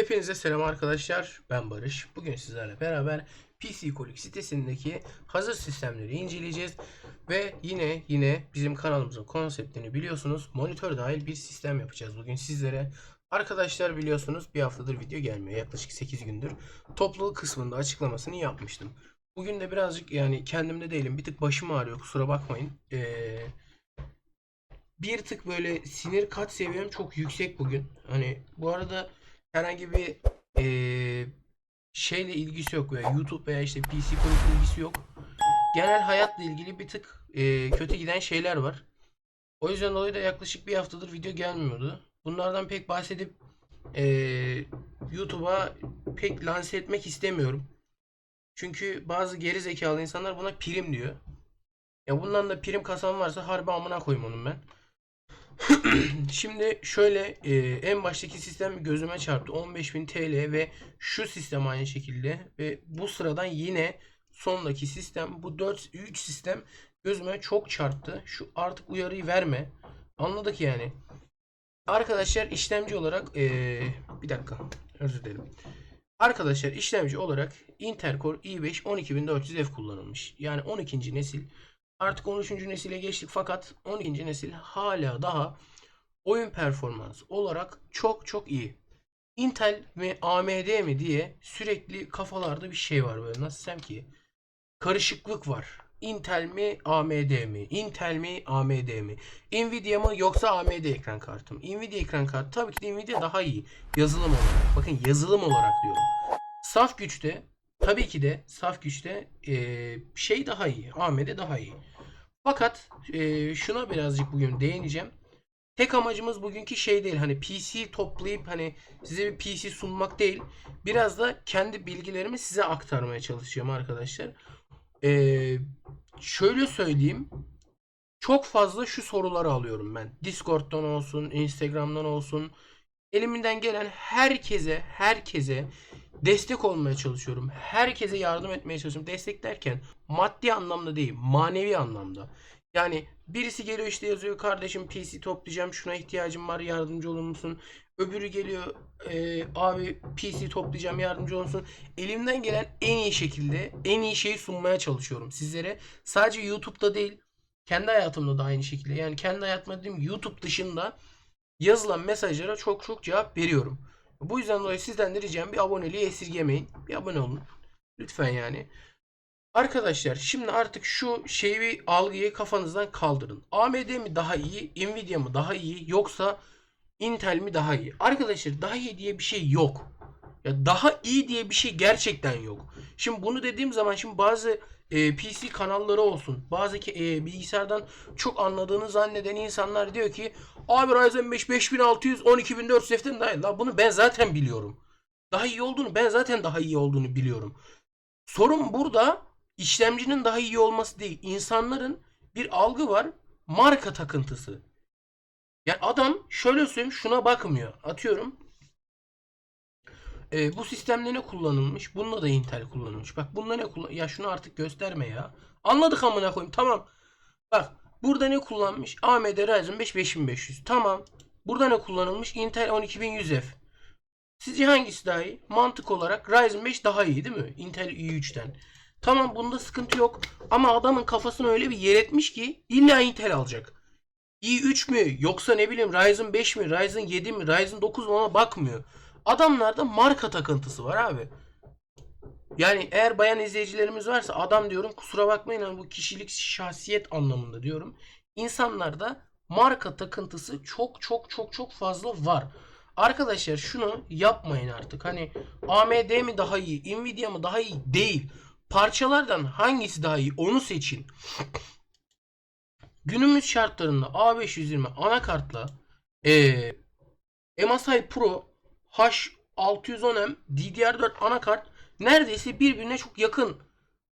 Hepinize selam arkadaşlar. Ben Barış. Bugün sizlerle beraber PC Kolik sitesindeki hazır sistemleri inceleyeceğiz. Ve yine yine bizim kanalımızın konseptini biliyorsunuz. Monitör dahil bir sistem yapacağız bugün sizlere. Arkadaşlar biliyorsunuz bir haftadır video gelmiyor. Yaklaşık 8 gündür. Topluluk kısmında açıklamasını yapmıştım. Bugün de birazcık yani kendimde değilim. Bir tık başım ağrıyor kusura bakmayın. Ee, bir tık böyle sinir kat seviyem çok yüksek bugün. Hani bu arada herhangi bir eee, şeyle ilgisi yok veya YouTube veya işte PC konusuyla ilgisi yok. Genel hayatla ilgili bir tık eee, kötü giden şeyler var. O yüzden dolayı da yaklaşık bir haftadır video gelmiyordu. Bunlardan pek bahsedip eee, YouTube'a pek lanse etmek istemiyorum. Çünkü bazı geri zekalı insanlar buna prim diyor. Ya bundan da prim kasan varsa harbi amına koyayım onun ben. Şimdi şöyle e, en baştaki sistem gözüme çarptı. 15.000 TL ve şu sistem aynı şekilde ve bu sıradan yine sondaki sistem bu 4 3 sistem gözüme çok çarptı. Şu artık uyarıyı verme. Anladık yani. Arkadaşlar işlemci olarak e, bir dakika özür dilerim. Arkadaşlar işlemci olarak Intel Core i5 12400F kullanılmış. Yani 12. nesil Artık 13. nesile geçtik fakat 12. nesil hala daha oyun performansı olarak çok çok iyi. Intel mi AMD mi diye sürekli kafalarda bir şey var böyle nasıl desem ki karışıklık var. Intel mi AMD mi? Intel mi AMD mi? Nvidia mı yoksa AMD ekran kartı mı? Nvidia ekran kartı tabii ki de Nvidia daha iyi. Yazılım olarak. Bakın yazılım olarak diyorum. Saf güçte tabii ki de saf güçte eee, şey daha iyi. AMD daha iyi. Fakat eee, şuna birazcık bugün değineceğim. Tek amacımız bugünkü şey değil. Hani PC toplayıp hani size bir PC sunmak değil. Biraz da kendi bilgilerimi size aktarmaya çalışacağım arkadaşlar. Eee, şöyle söyleyeyim. Çok fazla şu soruları alıyorum ben. Discord'dan olsun, Instagram'dan olsun. Elimden gelen herkese, herkese destek olmaya çalışıyorum. Herkese yardım etmeye çalışıyorum. Destek derken maddi anlamda değil, manevi anlamda. Yani birisi geliyor işte yazıyor kardeşim PC toplayacağım şuna ihtiyacım var yardımcı olur musun? Öbürü geliyor "E, abi PC toplayacağım yardımcı olur musun? Elimden gelen en iyi şekilde en iyi şeyi sunmaya çalışıyorum sizlere. Sadece YouTube'da değil kendi hayatımda da aynı şekilde. Yani kendi hayatımda dediğim YouTube dışında yazılan mesajlara çok çok cevap veriyorum. Bu yüzden dolayı sizden de ricam bir aboneliği esirgemeyin. Bir abone olun. Lütfen yani. Arkadaşlar şimdi artık şu şeyi algıyı kafanızdan kaldırın. AMD mi daha iyi, Nvidia mı daha iyi yoksa Intel mi daha iyi? Arkadaşlar daha iyi diye bir şey yok. Ya daha iyi diye bir şey gerçekten yok. Şimdi bunu dediğim zaman şimdi bazı e, PC kanalları olsun. Bazı ki, e, bilgisayardan çok anladığını zanneden insanlar diyor ki abi Ryzen 5 5600 12400F'ten daha iyi. La bunu ben zaten biliyorum. Daha iyi olduğunu ben zaten daha iyi olduğunu biliyorum. Sorun burada işlemcinin daha iyi olması değil. İnsanların bir algı var. Marka takıntısı. Yani adam şöyle söyleyeyim şuna bakmıyor. Atıyorum e, bu sistemde ne kullanılmış? Bunda da Intel kullanılmış. Bak bunda ne kullan... Ya şunu artık gösterme ya. Anladık amına koyayım. Tamam. Bak burada ne kullanmış? AMD Ryzen 5 5500. Tamam. Burada ne kullanılmış? Intel 12100F. Sizce hangisi daha iyi? Mantık olarak Ryzen 5 daha iyi değil mi? Intel i3'ten. Tamam bunda sıkıntı yok. Ama adamın kafasını öyle bir yer etmiş ki illa Intel alacak. i3 mü yoksa ne bileyim Ryzen 5 mi Ryzen 7 mi Ryzen 9 mu ona bakmıyor. Adamlarda marka takıntısı var abi. Yani eğer bayan izleyicilerimiz varsa adam diyorum kusura bakmayın ama bu kişilik şahsiyet anlamında diyorum. İnsanlarda marka takıntısı çok çok çok çok fazla var. Arkadaşlar şunu yapmayın artık. Hani AMD mi daha iyi, Nvidia mı daha iyi değil. Parçalardan hangisi daha iyi onu seçin. Günümüz şartlarında A520 anakartla ee, MSI Pro H610M DDR4 anakart neredeyse birbirine çok yakın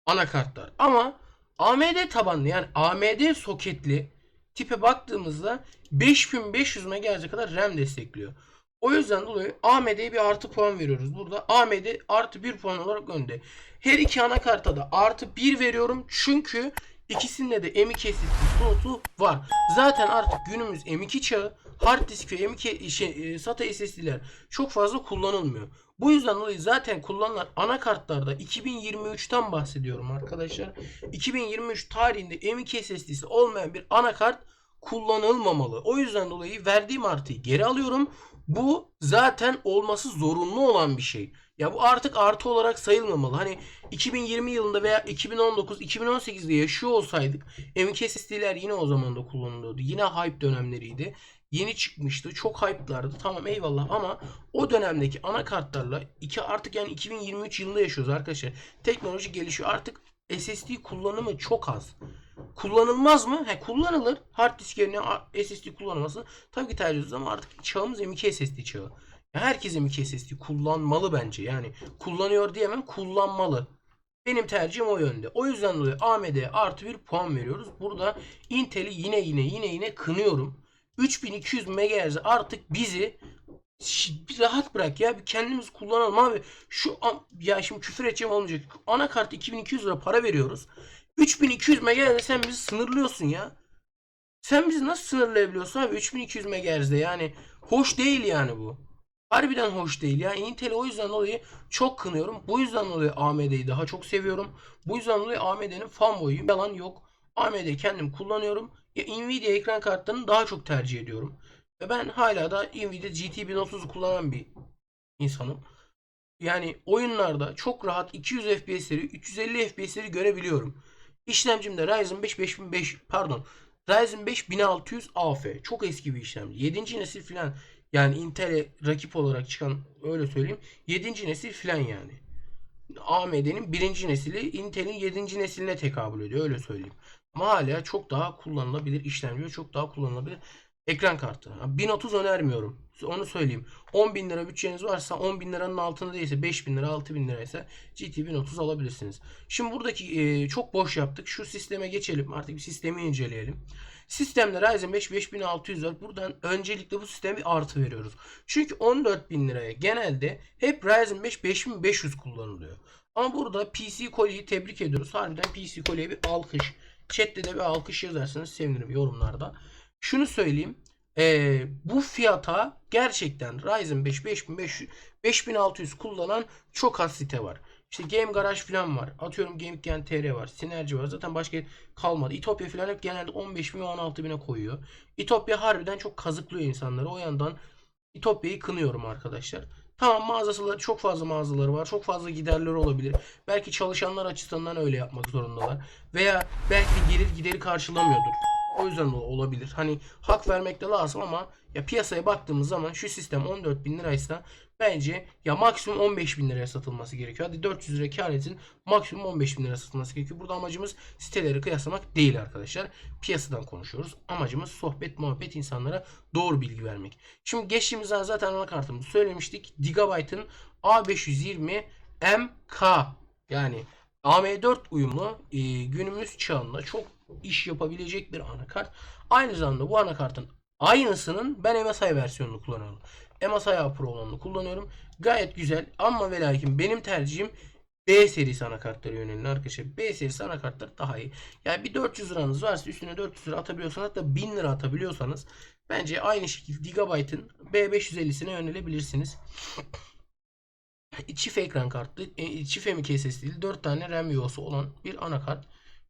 anakartlar. Ama AMD tabanlı yani AMD soketli tipe baktığımızda 5500 MHz'e kadar RAM destekliyor. O yüzden dolayı AMD'ye bir artı puan veriyoruz. Burada AMD artı 1 puan olarak önde. Her iki anakarta da artı 1 veriyorum. Çünkü ikisinde de M2 SSD slotu var. Zaten artık günümüz M2 çağı. hard disk ve M.2 şey, e, SATA SSD'ler çok fazla kullanılmıyor. Bu yüzden dolayı zaten kullanılan anakartlarda 2023'ten bahsediyorum arkadaşlar. 2023 tarihinde M.2 SSD'si olmayan bir anakart kullanılmamalı. O yüzden dolayı verdiğim artıyı geri alıyorum. Bu zaten olması zorunlu olan bir şey. Ya bu artık artı olarak sayılmamalı. Hani 2020 yılında veya 2019, 2018'de yaşıyor olsaydık M.2 SSD'ler yine o zaman da kullanılıyordu. Yine hype dönemleriydi. Yeni çıkmıştı. Çok hype'lardı. Tamam eyvallah ama o dönemdeki anakartlarla iki artık yani 2023 yılında yaşıyoruz arkadaşlar. Teknoloji gelişiyor. Artık SSD kullanımı çok az. Kullanılmaz mı? He kullanılır. Hard disk yerine SSD kullanılması tabii ki tercih ediyoruz ama artık çağımız M.2 SSD çağı. Ya herkes M.2 SSD kullanmalı bence. Yani kullanıyor diyemem kullanmalı. Benim tercihim o yönde. O yüzden dolayı AMD'ye artı bir puan veriyoruz. Burada Intel'i yine yine yine yine kınıyorum. 3200 MHz artık bizi bir rahat bırak ya bir kendimiz kullanalım abi. Şu ya şimdi küfür edeceğim olmayacak. Anakart 2200 lira para veriyoruz. 3200 MHz sen bizi sınırlıyorsun ya. Sen bizi nasıl sınırlayabiliyorsun abi 3200 MHz'de yani hoş değil yani bu. Harbiden hoş değil ya. Intel'i o yüzden dolayı çok kınıyorum. Bu yüzden dolayı AMD'yi daha çok seviyorum. Bu yüzden dolayı AMD'nin fanboyuyum. Yalan yok. AMD'yi kendim kullanıyorum. Nvidia ekran kartlarını daha çok tercih ediyorum. Ve ben hala da Nvidia GT 1030'u kullanan bir insanım. Yani oyunlarda çok rahat 200 FPS'leri, 350 FPS'leri görebiliyorum. İşlemcimde Ryzen 5 5005 pardon Ryzen 5 1600 AF. Çok eski bir işlemci. 7. nesil filan yani Intel'e rakip olarak çıkan öyle söyleyeyim. 7. nesil filan yani. AMD'nin 1. nesili Intel'in 7. nesiline tekabül ediyor öyle söyleyeyim. Ama hala çok daha kullanılabilir işlemci çok daha kullanılabilir ekran kartı. Ha, 1030 önermiyorum. Onu söyleyeyim. 10 bin lira bütçeniz varsa 10 bin liranın altında değilse 5 bin lira 6 bin liraysa GT 1030 alabilirsiniz. Şimdi buradaki e, çok boş yaptık. Şu sisteme geçelim. Artık bir sistemi inceleyelim. Sistemde Ryzen 5 5600 var. Buradan öncelikle bu sisteme bir artı veriyoruz. Çünkü 14 bin liraya genelde hep Ryzen 5 5500 kullanılıyor. Ama burada PC Kole'yi tebrik ediyoruz. Harbiden PC Kole'ye bir alkış. Chat'te de bir alkış yazarsanız sevinirim yorumlarda. Şunu söyleyeyim. Ee, bu fiyata gerçekten Ryzen 5 5500 5600 kullanan çok az site var. İşte Game Garage falan var. Atıyorum Game TR var. Sinerji var. Zaten başka kalmadı. İtopya falan hep genelde 15 bin ve 16 bine koyuyor. İtopya harbiden çok kazıklıyor insanları. O yandan İtopya'yı kınıyorum arkadaşlar. Tamam mağazası çok fazla mağazaları var. Çok fazla giderleri olabilir. Belki çalışanlar açısından öyle yapmak zorundalar. Veya belki gelir gideri karşılamıyordur. O yüzden de olabilir. Hani hak vermek de lazım ama ya piyasaya baktığımız zaman şu sistem 14 bin liraysa bence ya maksimum 15 bin liraya satılması gerekiyor. Hadi 400 lira kar etsin maksimum 15 bin liraya satılması gerekiyor. Burada amacımız siteleri kıyaslamak değil arkadaşlar. Piyasadan konuşuyoruz. Amacımız sohbet muhabbet insanlara doğru bilgi vermek. Şimdi geçtiğimiz zaten anakartımızı söylemiştik. Gigabyte'ın A520 MK yani AM4 uyumlu e, günümüz çağında çok iş yapabilecek bir anakart. Aynı zamanda bu anakartın aynısının ben MSI versiyonunu kullanıyorum. MSI Pro olanını kullanıyorum. Gayet güzel ama ve lakin benim tercihim B serisi anakartları yönelin arkadaşlar. B serisi anakartlar daha iyi. Yani bir 400 liranız varsa üstüne 400 lira atabiliyorsanız hatta 1000 lira atabiliyorsanız bence aynı şekilde Gigabyte'ın B550'sine yönelebilirsiniz. Çift ekran kartlı, çift M.2 SSD'li 4 tane RAM UO'su olan bir anakart.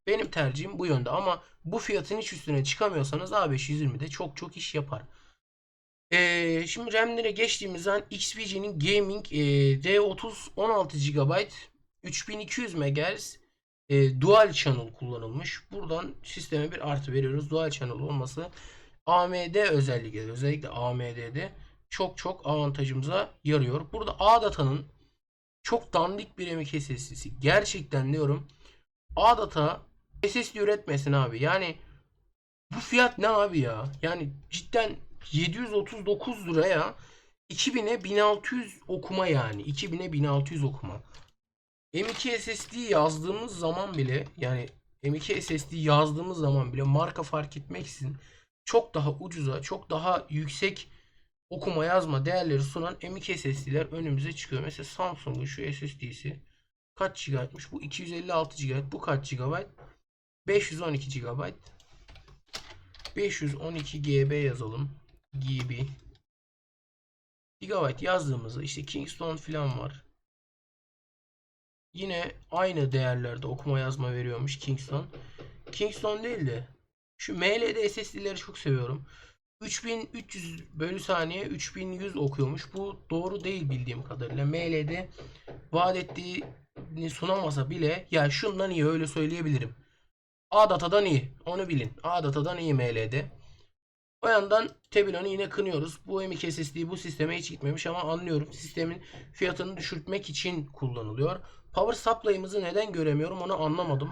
Benim tercihim bu yönde ama bu fiyatın hiç üstüne çıkamıyorsanız A520'de çok çok iş yapar. Ee, şimdi RAM'lere geçtiğimiz zaman XPG'nin Gaming e, D30 16 GB 3200 MHz e, Dual Channel kullanılmış. Buradan sisteme bir artı veriyoruz. Dual Channel olması AMD özellikle özellikle AMD'de çok çok avantajımıza yarıyor. Burada A-Data'nın çok dandik bir M.2 SSD'si. Gerçekten diyorum A-Data SSD üretmesin abi. Yani bu fiyat ne abi ya? Yani cidden 739 liraya 2000'e 1600 okuma yani. 2000'e 1600 okuma. M.2 SSD yazdığımız zaman bile yani M.2 SSD yazdığımız zaman bile marka fark etmeksizin çok daha ucuza, çok daha yüksek okuma yazma değerleri sunan M.2 SSD'ler önümüze çıkıyor. Mesela Samsung'un şu SSD'si kaç GB'mış? Bu 256 GB. Bu kaç GB? 512 GB. 512 GB yazalım. gibi Gigabyte yazdığımızda işte Kingston falan var. Yine aynı değerlerde okuma yazma veriyormuş Kingston. Kingston değil de şu MLD SSD'leri çok seviyorum. 3300 bölü saniye 3100 okuyormuş. Bu doğru değil bildiğim kadarıyla. MLD vaat ettiğini sunamasa bile ya şundan iyi öyle söyleyebilirim. A-Data'dan iyi. Onu bilin. A-Data'dan iyi MLD. O yandan Tebilon'u yine kınıyoruz. Bu M.2 SSD bu sisteme hiç gitmemiş ama anlıyorum. Sistemin fiyatını düşürtmek için kullanılıyor. Power Supply'ımızı neden göremiyorum onu anlamadım.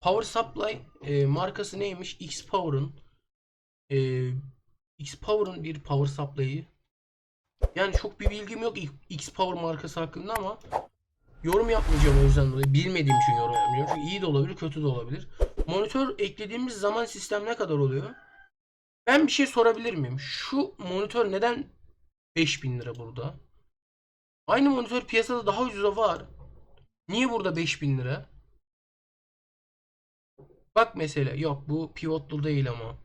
Power Supply e, markası neymiş? X-Power'ın e, X-Power'ın bir Power Supply'ı. Yani çok bir bilgim yok X-Power markası hakkında ama yorum yapmayacağım o yüzden dolayı. Bilmediğim için yorum yapmayacağım. Çünkü iyi de olabilir, kötü de olabilir. Monitör eklediğimiz zaman sistem ne kadar oluyor? Ben bir şey sorabilir miyim? Şu monitör neden 5000 lira burada? Aynı monitör piyasada daha ucuza var. Niye burada 5000 lira? Bak mesela yok bu pivotlu değil ama.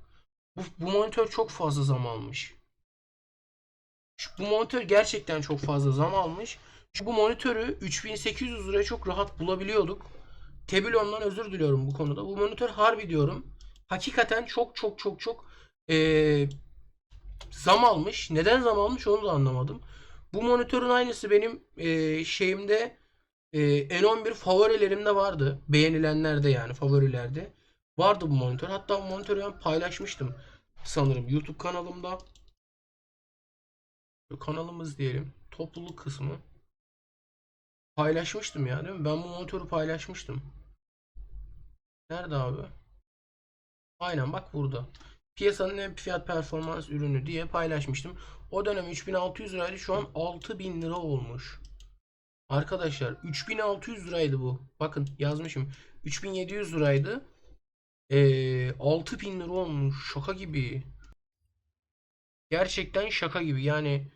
Bu, bu monitör çok fazla zam almış. Şu, bu monitör gerçekten çok fazla zam almış. Şu bu monitörü 3800 liraya çok rahat bulabiliyorduk. Tebilon'dan özür diliyorum bu konuda. Bu monitör harbi diyorum. Hakikaten çok çok çok çok ee, zam almış. Neden zam almış onu da anlamadım. Bu monitörün aynısı benim e, şeyimde e, N11 favorilerimde vardı. Beğenilenlerde yani favorilerde. Vardı bu monitör. Hatta bu monitörü ben paylaşmıştım sanırım YouTube kanalımda. Kanalımız diyelim. Topluluk kısmı. Paylaşmıştım ya değil mi? Ben bu monitörü paylaşmıştım. Nerede abi? Aynen bak burada. Piyasanın en fiyat performans ürünü diye paylaşmıştım. O dönem 3600 liraydı. Şu an 6000 lira olmuş. Arkadaşlar 3600 liraydı bu. Bakın yazmışım. 3700 liraydı. Ee, 6000 lira olmuş. Şaka gibi. Gerçekten şaka gibi. Yani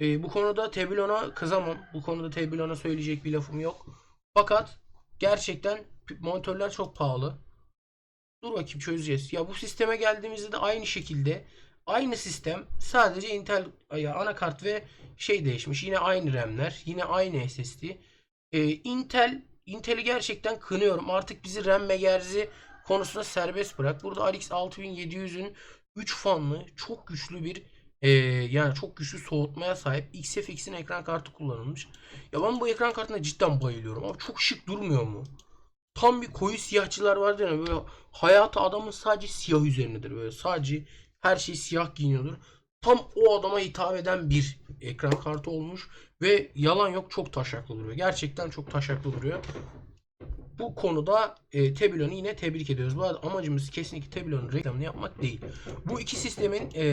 e, bu konuda Tebilon'a kızamam. Bu konuda Tebilon'a söyleyecek bir lafım yok. Fakat gerçekten monitörler çok pahalı. Dur bakayım çözeceğiz. Ya bu sisteme geldiğimizde de aynı şekilde aynı sistem sadece Intel ya anakart ve şey değişmiş. Yine aynı RAM'ler, yine aynı SSD. Ee, Intel Intel'i gerçekten kınıyorum. Artık bizi RAM megerzi konusunda serbest bırak. Burada RX 6700'ün 3 fanlı çok güçlü bir e, yani çok güçlü soğutmaya sahip XFX'in ekran kartı kullanılmış. Ya ben bu ekran kartına cidden bayılıyorum. Abi çok şık durmuyor mu? Tam bir koyu siyahçılar vardır ya böyle hayatı adamın sadece siyah üzerinedir böyle sadece her şey siyah giyiniyordur. Tam o adama hitap eden bir ekran kartı olmuş ve yalan yok çok taşaklı duruyor. Gerçekten çok taşaklı duruyor. Bu konuda e, Tebilon'u yine tebrik ediyoruz. Bu arada amacımız kesinlikle Tebilon'un reklamını yapmak değil. Bu iki sistemin e,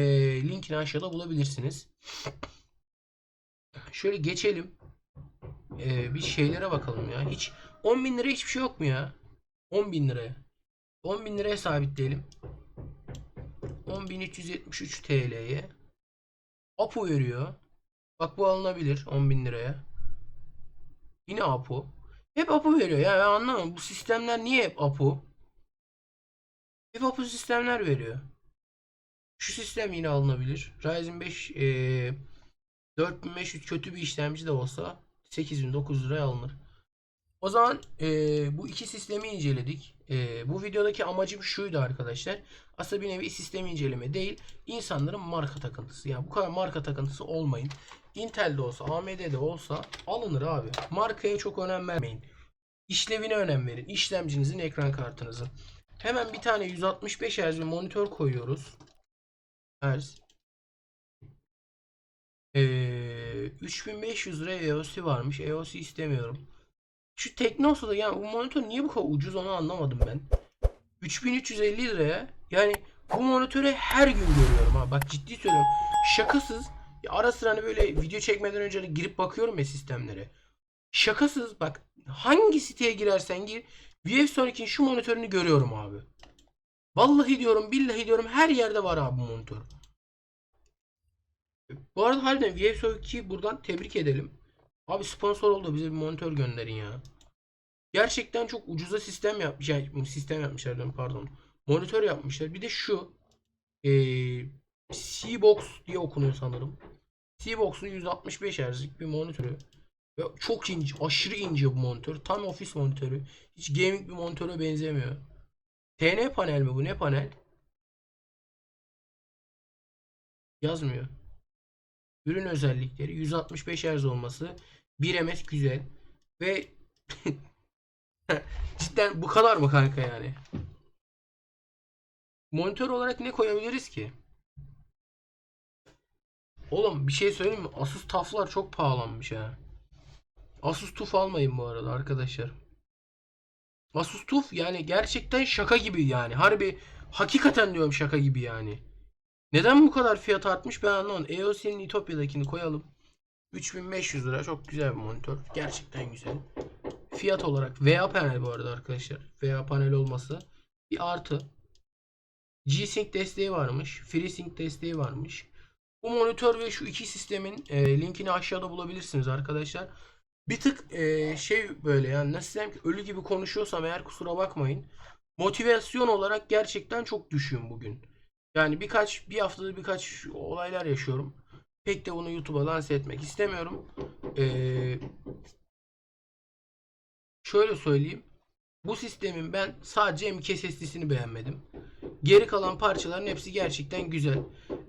linkini aşağıda bulabilirsiniz. Şöyle geçelim. E, bir şeylere bakalım ya. Hiç 10 bin lira hiçbir şey yok mu ya? 10 bin liraya. 10 bin liraya sabitleyelim. 10.373 TL'ye. Apo veriyor. Bak bu alınabilir 10 bin liraya. Yine Apo. Hep Apo veriyor ya ben anlamam. Bu sistemler niye hep Apo? Hep Apo sistemler veriyor. Şu sistem yine alınabilir. Ryzen 5 e, 4500 kötü bir işlemci de olsa 8900 liraya alınır. O zaman e, bu iki sistemi inceledik. E, bu videodaki amacım şuydu arkadaşlar. Aslında bir nevi sistem inceleme değil. insanların marka takıntısı. Yani bu kadar marka takıntısı olmayın. Intel'de olsa, AMD'de olsa alınır abi. Markaya çok önem vermeyin. İşlevine önem verin. İşlemcinizin ekran kartınızın. Hemen bir tane 165 Hz bir monitör koyuyoruz. Hz. Ee, 3500 lira EOS varmış. EOS istemiyorum. Şu Teknosa'da yani bu monitör niye bu kadar ucuz onu anlamadım ben. 3350 liraya yani bu monitörü her gün görüyorum ha. Bak ciddi söylüyorum. Şakasız. Ya ara sıra hani böyle video çekmeden önce hani girip bakıyorum ya sistemlere. Şakasız bak hangi siteye girersen gir ViewSonic'in şu monitörünü görüyorum abi. Vallahi diyorum billahi diyorum her yerde var abi bu monitör. Bu arada harbiden ViewSonic'i buradan tebrik edelim. Abi sponsor oldu bize bir monitör gönderin ya. Gerçekten çok ucuza sistem yapmış. Yani sistem yapmışlar diyorum pardon. Monitör yapmışlar. Bir de şu. Ee, C-Box diye okunuyor sanırım. C-Box'un 165 Hz'lik bir monitörü. Ve çok ince, aşırı ince bu monitör. Tam ofis monitörü. Hiç gaming bir monitöre benzemiyor. TN panel mi bu? Ne panel? Yazmıyor. Ürün özellikleri 165 Hz olması 1 ms güzel ve cidden bu kadar mı kanka yani? Monitör olarak ne koyabiliriz ki? Oğlum bir şey söyleyeyim mi? Asus TUF'lar çok pahalanmış ha. Asus TUF almayın bu arada arkadaşlar. Asus TUF yani gerçekten şaka gibi yani. Harbi hakikaten diyorum şaka gibi yani. Neden bu kadar fiyat artmış ben anlamadım. EOS'in Ütopya'dakini koyalım. 3500 lira çok güzel bir monitör. Gerçekten güzel. Fiyat olarak VA panel bu arada arkadaşlar. VA panel olması bir artı. G-Sync desteği varmış. FreeSync desteği varmış. Bu monitör ve şu iki sistemin e, linkini aşağıda bulabilirsiniz arkadaşlar. Bir tık e, şey böyle yani nasıl diyeyim ki ölü gibi konuşuyorsam eğer kusura bakmayın. Motivasyon olarak gerçekten çok düşüğüm bugün. Yani birkaç bir haftada birkaç olaylar yaşıyorum. Pek de bunu YouTube'a lanse etmek istemiyorum. Ee, şöyle söyleyeyim. Bu sistemin ben sadece M.2 SSD'sini beğenmedim. Geri kalan parçaların hepsi gerçekten güzel.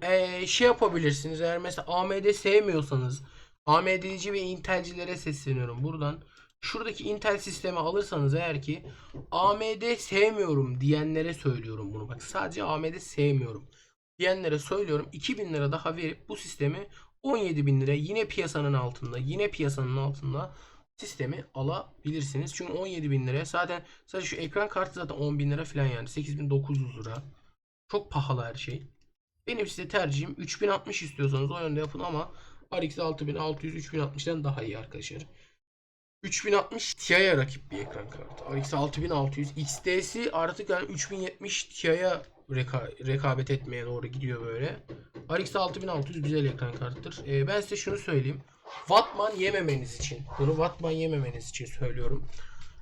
Ee, şey yapabilirsiniz eğer mesela AMD sevmiyorsanız AMD'ci ve Intel'cilere sesleniyorum buradan. Şuradaki Intel sistemi alırsanız eğer ki AMD sevmiyorum diyenlere söylüyorum bunu. Bak sadece AMD sevmiyorum diyenlere söylüyorum. 2000 lira daha verip bu sistemi 17 bin lira yine piyasanın altında yine piyasanın altında sistemi alabilirsiniz. Çünkü 17 bin liraya zaten sadece şu ekran kartı zaten 10 bin lira falan yani 8900 lira. Çok pahalı her şey. Benim size tercihim 3060 istiyorsanız o yönde yapın ama RX 6600 3060'dan daha iyi arkadaşlar. 3060 Ti'ye rakip bir ekran kartı. RX 6600 XT'si artık yani 3070 Ti'ye reka rekabet etmeye doğru gidiyor böyle. RX 6600 güzel ekran kartıdır. Ee, ben size şunu söyleyeyim. Wattman yememeniz için, bunu Wattman yememeniz için söylüyorum.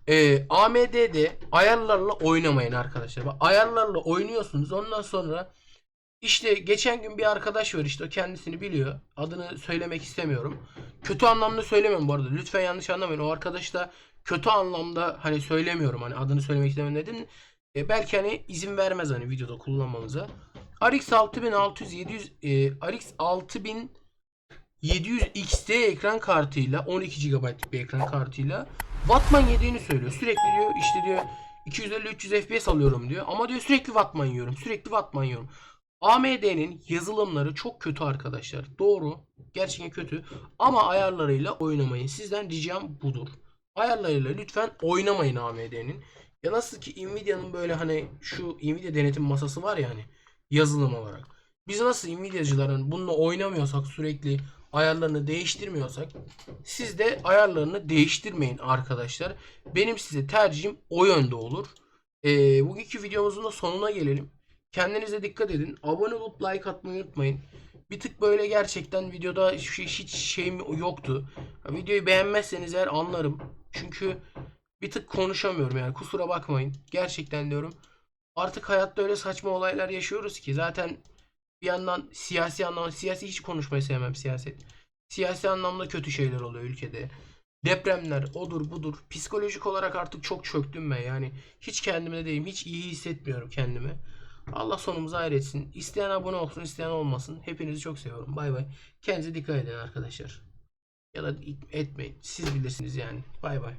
Ee, AMD'de ayarlarla oynamayın arkadaşlar. Bak, ayarlarla oynuyorsunuz. Ondan sonra işte geçen gün bir arkadaş var işte o kendisini biliyor. Adını söylemek istemiyorum. Kötü anlamda söylemiyorum bu arada. Lütfen yanlış anlamayın. O arkadaş da kötü anlamda hani söylemiyorum hani adını söylemek istemiyorum dedim. E, belki hani izin vermez hani videoda kullanmamıza. RX 6600 700 e, RX 6700 XT ekran kartıyla 12 GB bir ekran kartıyla Wattman yediğini söylüyor. Sürekli diyor işte diyor 250-300 FPS alıyorum diyor. Ama diyor sürekli Wattman yiyorum. Sürekli Wattman yiyorum. AMD'nin yazılımları çok kötü arkadaşlar. Doğru. Gerçekten kötü. Ama ayarlarıyla oynamayın. Sizden ricam budur. Ayarlarıyla lütfen oynamayın AMD'nin. Ya nasıl ki Nvidia'nın böyle hani şu Nvidia denetim masası var ya hani yazılım olarak. Biz nasıl Nvidia'cıların bununla oynamıyorsak sürekli ayarlarını değiştirmiyorsak siz de ayarlarını değiştirmeyin arkadaşlar. Benim size tercihim o yönde olur. Ee, bugünkü videomuzun da sonuna gelelim. Kendinize dikkat edin. Abone olup like atmayı unutmayın. Bir tık böyle gerçekten videoda hiç, şeyim yoktu. Videoyu beğenmezseniz eğer anlarım. Çünkü bir tık konuşamıyorum yani kusura bakmayın. Gerçekten diyorum. Artık hayatta öyle saçma olaylar yaşıyoruz ki zaten bir yandan siyasi anlamda siyasi hiç konuşmayı sevmem siyaset. Siyasi anlamda kötü şeyler oluyor ülkede. Depremler odur budur. Psikolojik olarak artık çok çöktüm ben yani. Hiç kendimde değilim. Hiç iyi hissetmiyorum kendimi. Allah sonumuzu hayretsin. İsteyen abone olsun, isteyen olmasın. Hepinizi çok seviyorum. Bay bay. Kendinize dikkat edin arkadaşlar. Ya da etmeyin. Siz bilirsiniz yani. Bay bay.